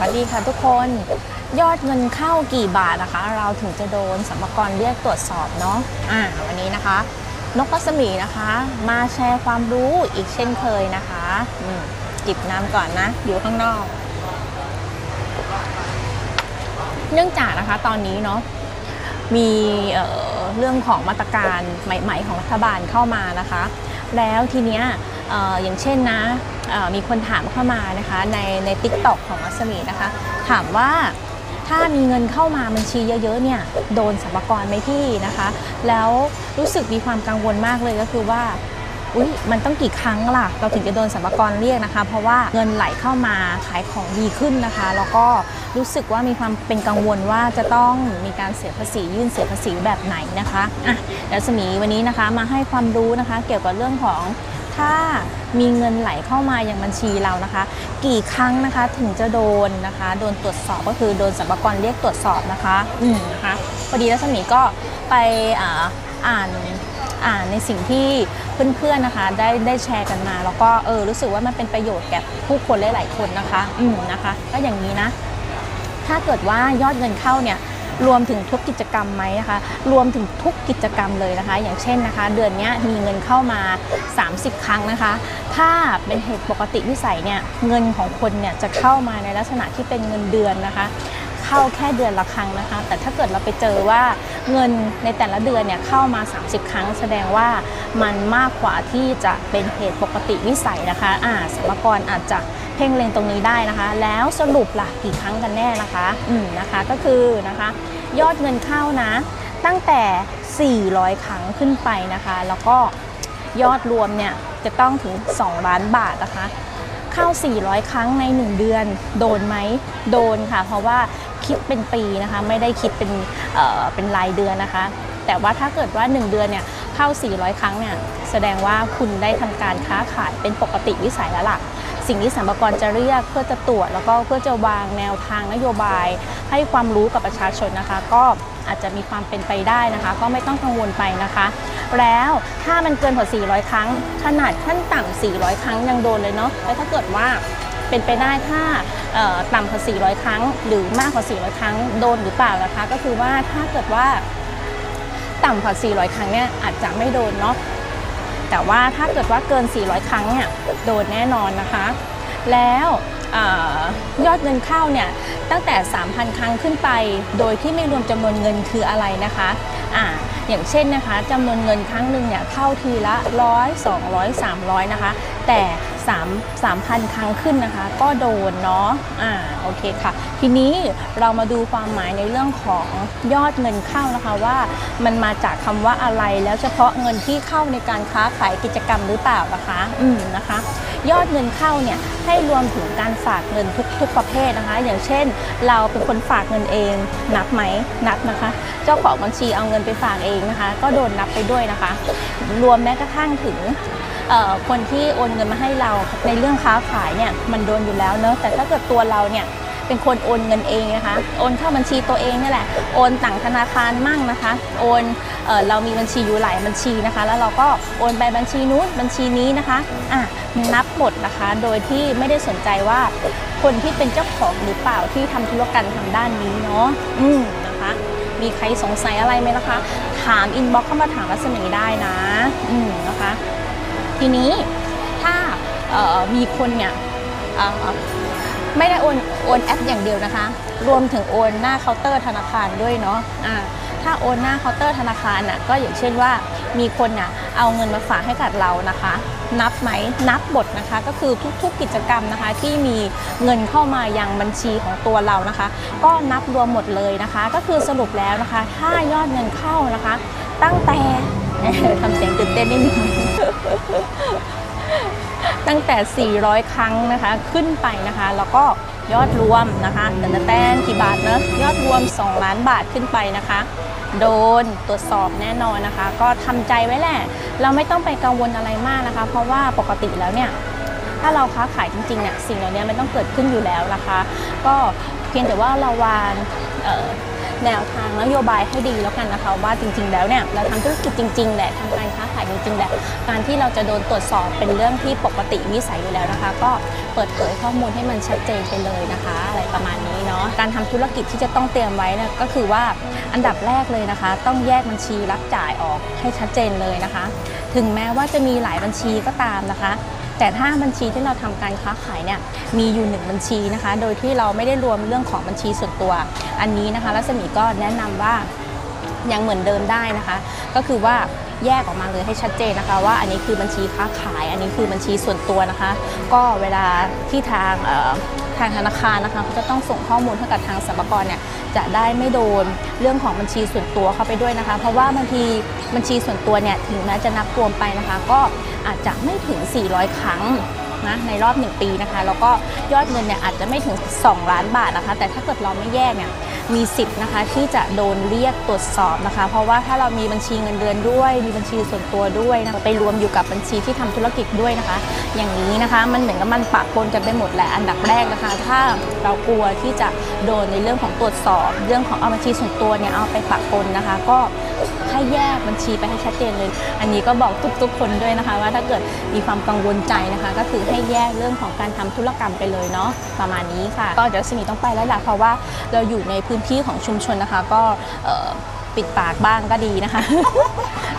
วัสดีค่ะทุกคน ยอดเงินเข้ากี่บาทนะคะ เราถึงจะโดนสมภากรเรียกตรวจสอบเนาะอ่าวันนี้นะคะ นกรัศมีนะคะ มาแชร์ความรู้อีกเช่นเคยนะคะอืมจิบน้ำก่อนนะ อยู่ข้างนอก เนื่องจากนะคะตอนนี้เนาะมีเเรื่องของมาตรการใหม่ ๆ ของรัฐบาลเข้ามานะคะ แล้วทีเนี้ยอออย่างเช่นนะ มีคนถามเข้ามานะคะในใน t ิ k t o k ของมัสมีนะคะ ถามว่าถ้ามีเงินเข้ามาบัญชีเยอะๆเนี่ยโดนสรรพากรไหมพี่นะคะ แล้วรู้สึกมีความกังวลมากเลยก็คือว่าอุ๊ยมันต้องกี่ครั้งล่ะ เราถึงจะโดนสรรพากรเรียกนะคะ เพราะว่าเงินไหลเข้ามาขายของดีขึ้นนะคะ แล้วก็รู้สึกว่ามีความเป็นกังวลว่าจะต้องมีการเสียภาษียื่นเสียภาษีแบบไหนนะคะอะเดี๋ยวสมีวันนี้นะคะมาให้ความรู้นะคะ เกี่ยวกับเรื่องของ ถ้ามีเงินไหลเข้ามาอย่างบัญชีเรานะคะ กี่ครั้งนะคะถึงจะโดนนะคะ โดนตรวจสอบก็คือโดนสรรพากรเรียกตรวจสอบนะคะอืมนะคะพอดีแล้วสมีก็ไปอ่าอ่านอ่านในสิ่งที่เพื่อนๆนะคะได้ได้แชร์กันมา แล้วก็เออรู้สึกว่ามันเป็นประโยชน์แก่ผู้คนหลายๆคนนะคะ อืมนะคะ ก็อย่างนี้นะ ถ้าเกิดว่ายอดเงินเข้าเนี่ย รวมถึงทุกกิจกรรมไหมนะคะ รวมถึงทุกกิจกรรมเลยนะคะ อย่างเช่นนะคะ เดือนนี้มีเงินเข้ามา 30 ครั้งนะคะ ถ้าเป็นเหตุปกติวิสัยเนี่ยเงินของคนเนี่ยจะเข้ามาในลักษณะที่เป็นเงินเดือนนะคะ เข้าแค่เดือนละครั้งนะคะ แต่ถ้าเกิดเราไปเจอว่าเงินในแต่ละเดือนเนี่ยเข้ามา 30 ครั้ง แสดงว่ามันมากกว่าที่จะเป็นเหตุปกติวิสัยนะคะอ่าสมกรอาจจะเพ่งเล็งตรงนี้ได้นะคะ แล้วสรุปล่ะกี่ครั้งกันแน่นะคะอืมนะคะก็คือนะคะ ยอดเงินเข้านะ ตั้งแต่ 400 ครั้งขึ้นไปนะคะ แล้วก็ยอดรวมเนี่ยจะต้องถึง 2 ล้านบาทนะคะเข้า 400 ครั้งใน 1 เดือน โดนไหม โดนค่ะ เพราะว่า คิดเป็นปีนะคะ ไม่ได้คิดเป็นเอ่อเป็นรายเดือนนะคะ แต่ว่าถ้าเกิดว่า 1 เดือนเนี่ยเข้า 400 ครั้งเนี่ยแสดงว่าคุณได้ทำการค้าขายเป็นปกติวิสัยแล้วล่ะสิ่งที่สรรพากรจะเรียกเพื่อจะตรวจแล้วก็เพื่อจะวางแนวทางนโยบาย ให้ความรู้กับประชาชนนะคะ ก็อาจจะมีความเป็นไปได้นะคะ ก็ไม่ต้องกังวลไปนะคะ แล้วถ้ามันเกินกว่า 400 ครั้ง ขนาดขั้นต่ำ400 ครั้งยังโดนเลยเนาะแล้วถ้าเกิดว่า เป็นไปได้ถ้าต่ำกว่า 400 ครั้ง หรือมากกว่า 400 ครั้งโดนหรือเปล่านะคะ ก็คือว่าถ้าเกิดว่าต่ำกว่า 400 ครั้งเนี่ยอาจจะไม่โดนเนาะแต่ว่าถ้าเกิดว่าเกิน 400 ครั้งเนี่ยโดนแน่นอนนะคะ แล้วออยอดเงินเข้าเนี่ยตั้งแต่ 3,000 ครั้งขึ้นไป โดยที่ไม่รวมจำนวนเงินคืออะไรนะคะอ่าอย่างเช่นนะคะจำนวนเงินครั้งหนึ่งเนี่ยเข้าทีละ 100 200 300 นะคะ แต่3 3,000 ครั้งขึ้นนะคะ ก็โดนเนาะอ่าโอเคค่ะ ทีนี้เรามาดูความหมายในเรื่องของยอดเงินเข้านะคะว่ามันมาจากคำว่าอะไรแล้วเฉพาะเงินที่เข้าในการค้าขายกิจกรรมหรือเปล่านะคะอืมนะคะ ยอดเงินเข้าเนี่ยให้รวมถึงการฝากเงินทุกทุกประเภทนะคะ อย่างเช่น เราเป็นคนฝากเงินเองนับไหมนับนะคะ เจ้าของบัญชีเอาเงินไปฝากเองนะคะ ก็โดนนับไปด้วยนะคะ รวมแม้กระทั่งถึง คนที่โอนเงินมาให้เราในเรื่องค้าขายเนี่ยมันโดนอยู่แล้วเนอะแต่ถ้าเกิดตัวเราเนี่ยเป็นคนโอนเงินเองนะคะ โอนเข้าบัญชีตัวเองนี่แหละ โอนต่างธนาคารมั่งนะคะ โอนเออเรามีบัญชีอยู่หลายบัญชีนะคะ แล้วเราก็โอนไปบัญชีนู้นบัญชีนี้นะคะอะนับหมดนะคะ โดยที่ไม่ได้สนใจว่าคนที่เป็นเจ้าของหรือเปล่าที่ทำธุรกรรมทางด้านนี้เนาะอืมนะคะ มีใครสงสัยอะไรไหมนะคะ ถามอินบ็อกเข้ามาถามรัศมีได้นะ อืมนะคะ ทีนี้ถ้ามีคนเนี่ยไม่ได้โอนโอนแอปอย่างเดียวนะคะ รวมถึงโอนหน้าเคาน์เตอร์ธนาคารด้วยเนาะถ้าโอนหน้าเคาน์เตอร์ธนาคารน่ะก็อย่างเช่นว่ามีคนน่ะเอาเงินมาฝากให้กับเรานะคะ นับไหมนับหมดนะคะ ก็คือทุกๆกิจกรรมนะคะ ที่มีเงินเข้ามายังบัญชีของตัวเรานะคะ ก็นับรวมหมดเลยนะคะ ก็คือสรุปแล้วนะคะ ถ้ายอดเงินเข้านะคะ ตั้งแต่ทำเสียงตื่นเต้นนิดนึง ตั้งแต่ 400 ครั้งนะคะขึ้นไปนะคะ แล้วก็ยอดรวมนะคะเดนแต้นกี่บาทเนอะยอดรวม 2 ล้านบาทขึ้นไปนะคะ โดนตรวจสอบแน่นอนนะคะ ก็ทำใจไว้แหละ เราไม่ต้องไปกังวลอะไรมากนะคะ เพราะว่าปกติแล้วเนี่ยถ้าเราค้าขายจริงๆเนี่ยสิ่งเหล่านี้มันต้องเกิดขึ้นอยู่แล้วนะคะ ก็เพียงแต่ว่าเราวางเอ่อ แนวทางนโยบายให้ดีแล้วกันนะคะว่าจริง ๆ แล้วเนี่ยเราทำธุรกิจจริงๆแหละทำการค้าขายจริงๆแหละการที่เราจะโดนตรวจสอบเป็นเรื่องที่ปกติวิสัยอยู่แล้วนะคะ ก็เปิดเผยข้อมูลให้มันชัดเจนไปเลยนะคะ อะไรประมาณนี้เนาะการทำธุรกิจที่จะต้องเตรียมไว้นะก็คือว่าอันดับแรกเลยนะคะ ต้องแยกบัญชีรับจ่ายออกให้ชัดเจนเลยนะคะ ถึงแม้ว่าจะมีหลายบัญชีก็ตามนะคะ แต่ถ้าบัญชีที่เราทำการค้าขายเนี่ยมีอยู่หนึ่งบัญชีนะคะ โดยที่เราไม่ได้รวมเรื่องของบัญชีส่วนตัว อันนี้นะคะรัศมีก็แนะนำว่ายังเหมือนเดิมได้นะคะ ก็คือว่าแยกออกมาเลยให้ชัดเจนนะคะ ว่าอันนี้คือบัญชีค้าขาย อันนี้คือบัญชีส่วนตัวนะคะ ก็เวลาที่ทางทางธนาคารนะคะเขาจะต้องส่งข้อมูลให้กับทางสรรพากรเนี่ย จะได้ไม่โดนเรื่องของบัญชีส่วนตัวเข้าไปด้วยนะคะ เพราะว่าบางทีบัญชีส่วนตัวเนี่ยถึงแม้จะนับรวมไปนะคะ ก็อาจจะไม่ถึง 400 ครั้งนะในรอบ 1 ปีนะคะ แล้วก็ยอดเงินเนี่ยอาจจะไม่ถึง 2 ล้านบาทนะคะ แต่ถ้าเกิดเราไม่แยกเนี่ย มีสิทธิ์นะคะที่จะโดนเรียกตรวจสอบนะคะ เพราะว่าถ้าเรามีบัญชีเงินเดือนด้วย มีบัญชีส่วนตัวด้วยนะคะไปรวมอยู่กับบัญชีที่ทำธุรกิจด้วยนะคะ อย่างนี้นะคะมันเหมือนกับมันปะปนกันไปหมดแหละอันดับแรกนะคะ ถ้าเรากลัวที่จะโดนในเรื่องของตรวจสอบ เรื่องของเอาบัญชีส่วนตัวเนี่ยเอาไปปะปนนะคะ ก็ ให้แยกบัญชีไปให้ชัดเจนเลย อันนี้ก็บอกทุกๆ คนด้วยนะคะ ว่าถ้าเกิดมีความกังวลใจนะคะ ก็คือให้แยกเรื่องของการทำธุรกรรมไปเลยเนาะประมาณนี้ค่ะ ก็เดี๋ยวสมีต้องไปแล้วล่ะเพราะว่าเราอยู่ในพื้นที่ของชุมชนนะคะ ก็ปิดปากบ้างก็ดีนะคะ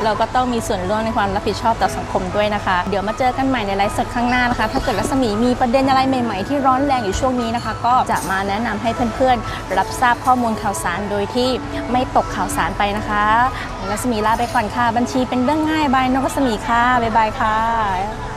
เราก็ต้องมีส่วนร่วมในความรับผิดชอบต่อสังคมด้วยนะคะ เดี๋ยวมาเจอกันใหม่ในไลฟ์สดข้างหน้านะคะ ถ้าเกิดรัศมีมีประเด็นอะไรใหม่ๆ ที่ร้อนแรงอยู่ช่วงนี้นะคะ ก็จะมาแนะนำให้เพื่อนๆ รับทราบข้อมูลข่าวสารโดยที่ไม่ตกข่าวสารไปนะคะ รัศมีลาไปก่อนค่ะ บัญชีเป็นเรื่องง่ายบายนกรัศมีค่ะบ๊ายบายค่ะ